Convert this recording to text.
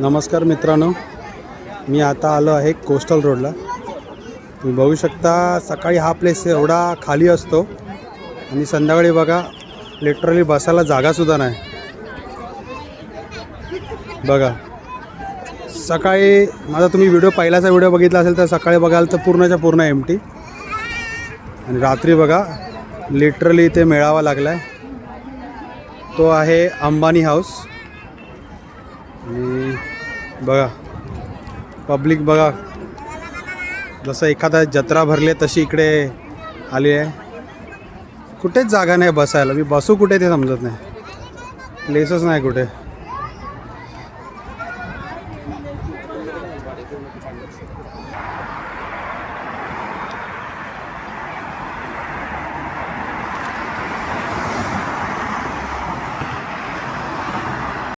नमस्कार मित्रांनो. मी आता आलो आहे कोस्टल रोडला. तुम्ही बघू शकता सकाळी हा प्लेस एवढा खाली असतो. आणि संध्याकाळी बघा लिटरली बसायला जागासुद्धा नाही. बघा. सकाळी माझा तुम्ही व्हिडिओ पहिलाचा व्हिडिओ बघितला असेल तर सकाळी बघाल तर पूर्णच्या पूर्ण एम टी आणि रात्री बघा लिटरली इथे मेळावा लागला आहे तो आहे अंबानी हाऊस बघा पब्लिक बघा. जसं एखादा जत्रा भरली तशी इकडे आली आहे. कुठेच जागा नाही बसायला. मी बसू कुठे ते समजत नाही. प्लेसच नाही कुठे.